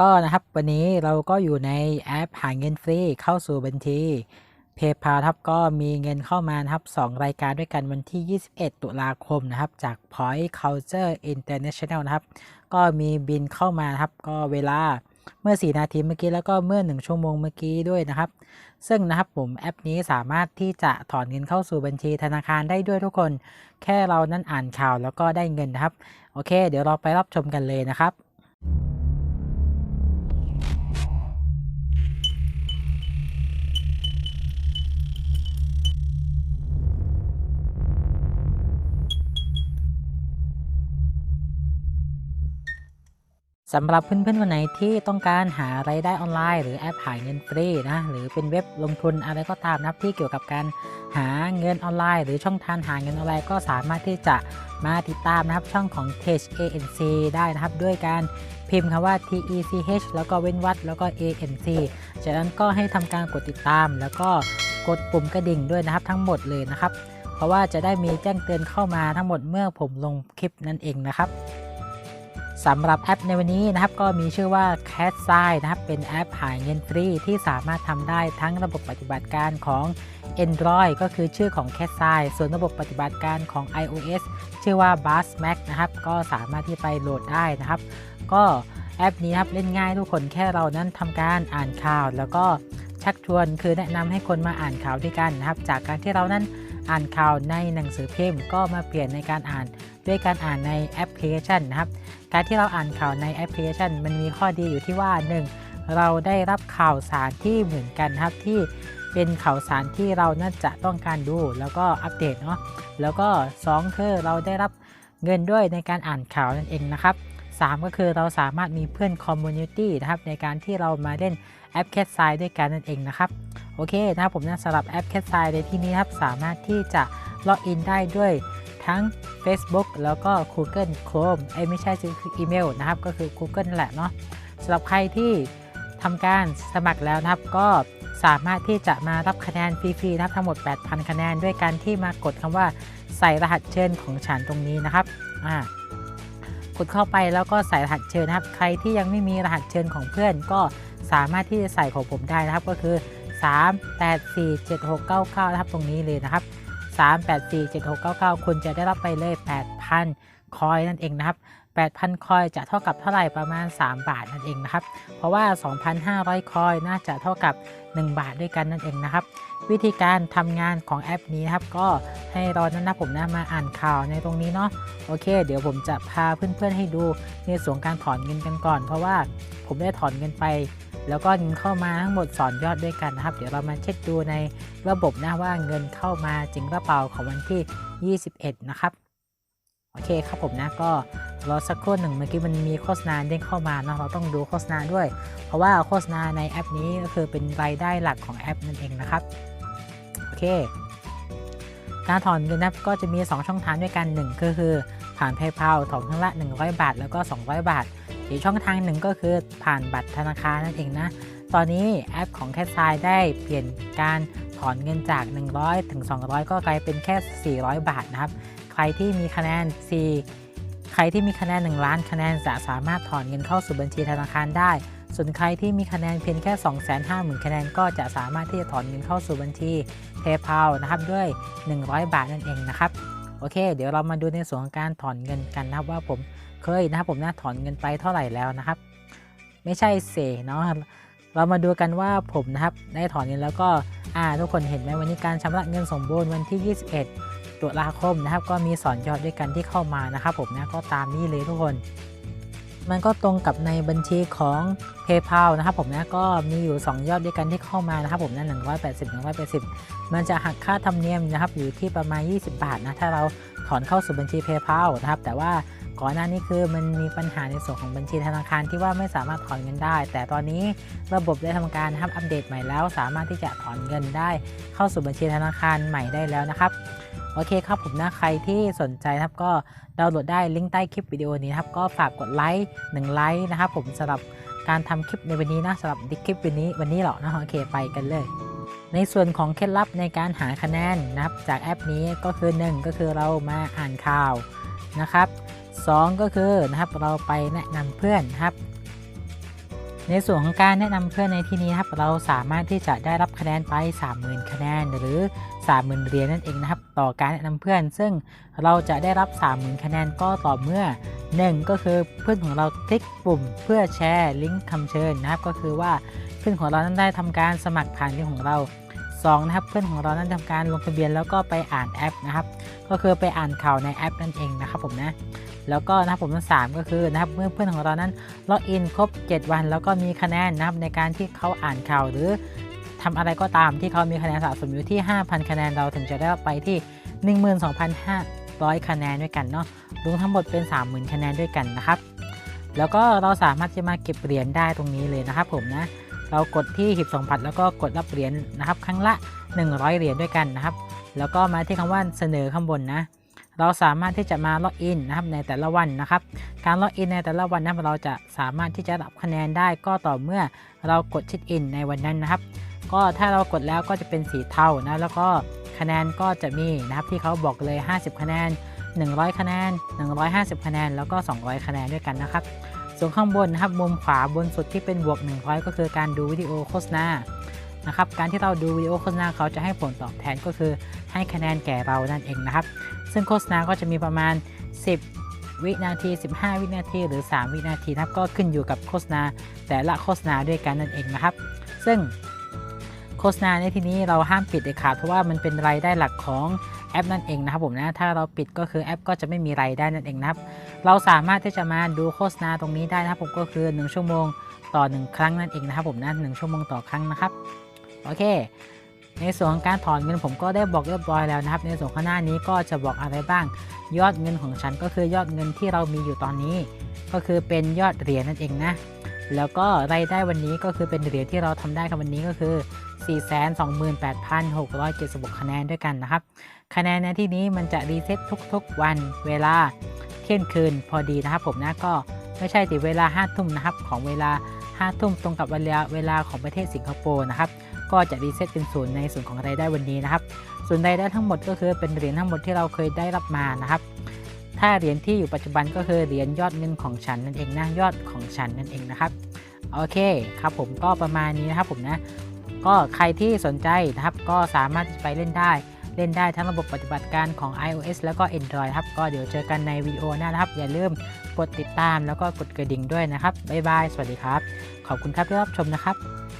ก็นะครับวันนี้เราก็อยู่ในแอปหาเงินฟรีเข้าสู่บัญชี PayPal ครับก็มีเงินเข้ามานะครับ 2 รายการด้วยกันวันที่ 21 ตุลาคมนะครับ จาก Point Culture International นะครับ ก็มีบินเข้ามานะครับ ก็เวลาเมื่อ 4 นาทีเมื่อกี้แล้วก็เมื่อ 1 ชั่วโมงเมื่อกี้ด้วยนะครับ ซึ่งนะครับผมแอปนี้สามารถที่จะถอนเงินเข้าสู่บัญชีธนาคารได้ด้วยทุกคน แค่เรานั้นอ่านข่าวแล้วก็ได้เงินนะครับ โอเค เดี๋ยวเราไปรับชมกันเลยนะครับ สำหรับเพื่อนๆคนไหนที่ต้องการหาไรายได้ออนไลน์ หรือแอปหาเงินฟรีนะหรือเป็นเว็บลงทุนอะไรก็ตามนะครับที่เกี่ยวกับการหาเงินออนไลน์ หรือช่องทางหาเงินออนไลน์ก็สามารถที่จะมาติดตามนะครับช่องของ Tech ANC ได้นะครับด้วยการพิมพ์คำว่า TECH แล้วก็เว้นวรรคแล้วก็ ANC จากนั้นก็ให้ทำการกดติดตาม แล้วก็กดปุ่มกระดิ่งด้วยนะครับทั้งหมดเลยนะครับ เพราะว่าจะได้มีแจ้งเตือนเข้ามาทั้งหมดเมื่อผมลงคลิปนั่นเองนะครับ สำหรับแอปในวันนี้นะครับก็มีชื่อว่า Cat s i นะครับเป็นแอปหายเงินฟรีที่สามารถทำได้ทั้งระบบปฏิบัติการของ Android ก็คือชื่อของ Cat s i ส่วนระบบปฏิบัติการของ iOS ชื่อว่า Buzz Max นะครับก็สามารถที่ไปโหลดได้นะครับ ก็แอปนี้ครับเล่นง่ายทุกคนแค่เรานั้นทำการอ่านข่าว แล้วก็ชักชวนคือแนะนำให้คนมาอ่านข่าวด้วยกันนะครับ จากการที่เรานั้นอ่านข่าวในหนังสือพิมพ์ก็มาเปลี่ยนในการอ่าน ด้วยการอ่านในแอปพลิเคชันนะครับ การที่เราอ่านข่าวในแอปพลิเคชัน มันมีข้อดีอยู่ที่ว่า 1. เราได้รับข่าวสารที่เหมือนกันครับที่เป็นข่าวสารที่เราน่าจะต้องการดู แล้วก็อัปเดตเนาะแล้วก็ 2 คือเราได้รับเงินด้วยในการอ่านข่าวนั่นเองนะครับ 3 ก็คือเราสามารถมีเพื่อนคอมมูนิตี้นะครับในการที่เรามาเล่นแอปแคทไซด้วยกันนั่นเองนะครับ โอเคนะครับผมนะสำหรับแอปแคทไซในที่นี้ครับสามารถที่จะล็อกอินได้ด้วย ทั้ง Facebook แล้วก็ Google Chrome ไอ้ไม่ใช่คืออีเมลนะครับ ก็คือ Google แหละเนาะสำหรับใครที่ทำการสมัครแล้วนะครับ ก็สามารถที่จะมารับคะแนนฟรีๆนะครับทั้งหมด 8,000 คะแนนด้วยการที่มากดคำว่าใส่รหัสเชิญของฉันตรงนี้นะครับอ่ากดเข้าไปแล้วก็ใส่รหัสเชิญนะครับ ใครที่ยังไม่มีรหัสเชิญของเพื่อน ก็สามารถที่จะใส่ของผมได้นะครับก็คือ 3 8 4 7 6 9 9 นะครับตรงนี้เลยนะครับ 3847699 คุณจะได้รับไปเลย 8,000 คอยนั่นเองนะครับ 8,000 คอยจะเท่ากับเท่าไหร่ประมาณ 3 บาทนั่นเองนะครับ เพราะว่า 2,500 คอยน่าจะเท่ากับ 1 บาทด้วยกันนั่นเองนะครับ วิธีการทำงานของแอปนี้นะครับ ก็ให้รอนั้นนะผมนะมาอ่านข่าวในตรงนี้เนาะโอเค เดี๋ยวผมจะพาเพื่อนๆให้ดูในส่วนการถอนเงินกันก่อน เพราะว่าผมได้ถอนเงินไปแล้วก็เงินเข้ามาทั้งหมดสอนยอดด้วยกันนะครับ เดี๋ยวเรามาเช็คดูในระบบนะว่าเงินเข้ามาจริงหรือเปล่าของวันที่ 21 นะครับ โอเคครับผมนะก็รอสักครู่หนึ่งเมื่อกี้มันมีโฆษณาเด้งเข้ามาเนาะเราต้องดูโฆษณาด้วย เพราะว่าโฆษณาในแอปนี้ก็คือเป็นรายได้หลักของแอปนั่นเองนะครับโอเค การถอนเงินนะก็จะมี 2 ช่องทางด้วยกัน 1 ก็คือผ่าน PayPal ถอนครั้งละ 100 บาท แล้วก็ 200 บาท อีกช่องทางหนึ่งก็คือผ่านบัตรธนาคารนั่นเองนะตอนนี้แอปของแคทไซได้เปลี่ยนการ ถอนเงินจาก 100 ถึง 200 ก็กลายเป็นแค่ 400 บาทนะครับ ใครที่มีคะแนน4ใครที่มีคะแนน 1 ล้านคะแนนจะสามารถถอนเงินเข้าสู่บัญชีธนาคารได้ ส่วนใครที่มีคะแนนเพียงแค่ 250,000 คะแนนก็จะสามารถที่จะถอนเงินเข้าสู่บัญชี PayPal นะครับด้วย 100 บาทนั่นเองนะครับ โอเค เดี๋ยวเรามาดูในส่วนของการถอนเงินกันนะครับว่าผมเคยนะครับผมนะถอนเงินไปเท่าไหร่แล้วนะครับ ไม่ใช่เสเนาะเรามาดูกันว่าผมนะครับได้ถอนเงินแล้วก็ อ่าทุกคนเห็นไหมวันนี้การชำระเงินสมบูรณ์วันที่ 21 ตุลาคมนะครับ ก็มีสอนยอดด้วยกันที่เข้ามานะครับผมนะก็ตามนี้เลยทุกคน มันก็ตรงกับในบัญชีของ PayPal นะครับผมนะก็มีอยู่ 2 ยอดด้วยกันที่เข้ามานะครับผมนะ180 180 มันจะหักค่าธรรมเนียมนะครับอยู่ที่ประมาณ 20 บาทนะถ้าเราถอนเข้าสู่บัญชี PayPal นะครับแต่ว่า ก่อนหน้านี้คือมันมีปัญหาในส่วนของบัญชีธนาคารที่ว่าไม่สามารถถอนเงินได้ แต่ตอนนี้ระบบได้ทำการอัปเดตใหม่แล้ว สามารถที่จะถอนเงินได้ เข้าสู่บัญชีธนาคารใหม่ได้แล้วนะครับโอเคครับผมนะใครที่สนใจครับก็ดาวน์โหลดได้ลิงก์ใต้คลิปวิดีโอนี้ครับก็ฝากกดไลค์1ไลค์นะครับผมสำหรับการทำคลิปในวันนี้นะสำหรับคลิปวันนี้วันนี้หรอนะโอเคไปกันเลย ในส่วนของเคล็ดลับในการหาคะแนนนะครับจากแอปนี้ก็คือ 1 ก็คือเรามาอ่านข่าวนะครับ 2 ก็คือนะครับเราไปแนะนำเพื่อนครับ ในส่วนของการแนะนำเพื่อนในที่นี้นะครับ เราสามารถที่จะได้รับคะแนนไป 30,000 คะแนนหรือ 30,000เหรียญนั่นเองนะครับ ต่อการแนะนำเพื่อน ซึ่งเราจะได้รับ 30,000 คะแนนก็ต่อเมื่อ 1 ก็คือเพื่อนของเราคลิกปุ่มเพื่อแชร์ลิงก์คำเชิญนะครับ ก็คือว่าเพื่อนของเรานั้นได้ทำการสมัครผ่านลิงก์ของเรา2นะครับเพื่อนของเรานั้นทำการลงทะเบียนแล้วก็ไปอ่านแอปนะครับ ก็คือไปอ่านข่าวในแอปนั่นเองนะครับผมนะ แล้วก็นะครับผมทั้งสามก็คือนะครับเมื่อเพื่อนของเรานั้นล็อกอินครบ 7 วัน แล้วก็มีคะแนนนะครับในการที่เขาอ่านข่าวหรือทำอะไรก็ตามที่เขามีคะแนนสะสมอยู่ที่ 5,000 คะแนนเราถึงจะได้ไปที่ 12,500 คะแนนด้วยกันเนาะรวมทั้งหมดเป็น 30,000 คะแนนด้วยกันนะครับ แล้วก็เราสามารถจะมาเก็บเหรียญได้ตรงนี้เลยนะครับผมนะเรากดที่หีบส่งผัดแล้วก็กดรับเหรียญนะครับครั้งละ 100 เหรียญด้วยกันนะครับ แล้วก็มาที่คำว่าเสนอข้างบนนะ เราสามารถที่จะมาล็อกอินนะครับในแต่ละวันนะครับ การล็อกอินในแต่ละวันนะครับเราจะสามารถที่จะรับคะแนนได้ก็ต่อเมื่อเรากดเช็คอินในวันนั้นนะครับ ก็ถ้าเรากดแล้วก็จะเป็นสีเทานะแล้วก็คะแนนก็จะมีนะครับที่เขาบอกเลย 50 คะแนน 100 คะแนน 150 คะแนน แล้วก็ 200 คะแนนด้วยกันนะครับ ส่วนข้างบนนะครับมุมขวาบนสุดที่เป็นบวก 100 ก็คือการดูวิดีโอโฆษณา นะครับ การที่เราดูวิดีโอโฆษณาเขาจะให้ผลตอบแทนก็คือให้คะแนนแก่เรานั่นเองนะครับ ซึ่งโฆษณาก็จะมีประมาณ 10 วินาที 15 วินาที หรือ 3 วินาทีนะครับ ก็ขึ้นอยู่กับโฆษณาแต่ละโฆษณาด้วยกันนั่นเองนะครับ ซึ่งโฆษณาในที่นี้เราห้ามปิดเด็ดขาดเพราะว่ามันเป็นรายได้หลักของแอปนั่นเองนะครับผมนะ ถ้าเราปิดก็คือแอปก็จะไม่มีรายได้นั่นเองนะครับ เราสามารถที่จะมาดูโฆษณาตรงนี้ได้นะครับผมก็คือ 1 ชั่วโมงต่อ 1 ครั้งนั่นเองนะครับผมนะ1ชั่วโมงต่อครั้งนะครับ โอเค ในส่วนของการถอนเงินผมก็ได้บอกเรียบร้อยแล้วนะครับ ในส่วนข้างหน้านี้ก็จะบอกอะไรบ้าง ยอดเงินของฉันก็คือยอดเงินที่เรามีอยู่ตอนนี้ ก็คือเป็นยอดเหรียญนั่นเองนะแล้วก็รายได้วันนี้ก็คือเป็นเหรียญที่เราทำได้กับวันนี้ก็คือ 428,676 คะแนนด้วยกันนะครับ คะแนนในที่นี้มันจะรีเซ็ตทุกๆวันเวลาเที่ยงคืนพอดีนะครับผมนะก็ไม่ใช่ติเวลา5ทุ่มนะครับของเวลา5ทุ่มตรงกับเวลาเวลาของประเทศสิงคโปร์นะครับ ก็จะรีเซ็ตเป็นศูนย์ในส่วนของรายได้วันนี้นะครับส่วนรายได้ทั้งหมดก็คือเป็นเหรียญทั้งหมดที่เราเคยได้รับมานะครับ ถ้าเหรียญที่อยู่ปัจจุบันก็คือเหรียญยอดเงินของฉันนั่นเองนะยอดของฉันนั่นเองนะครับโอเคครับผมก็ประมาณนี้นะครับผมนะก็ใครที่สนใจนะครับก็สามารถที่ไปเล่นได้เล่นได้ทั้งระบบปฏิบัติการของ iOS แล้วก็ Android ครับ ก็เดี๋ยวเจอกันในวิดีโอหน้านะครับ อย่าลืมกดติดตามแล้วก็กดกระดิ่งด้วยนะครับ บ๊ายบาย สวัสดีครับ ขอบคุณครับที่รับชมนะครับ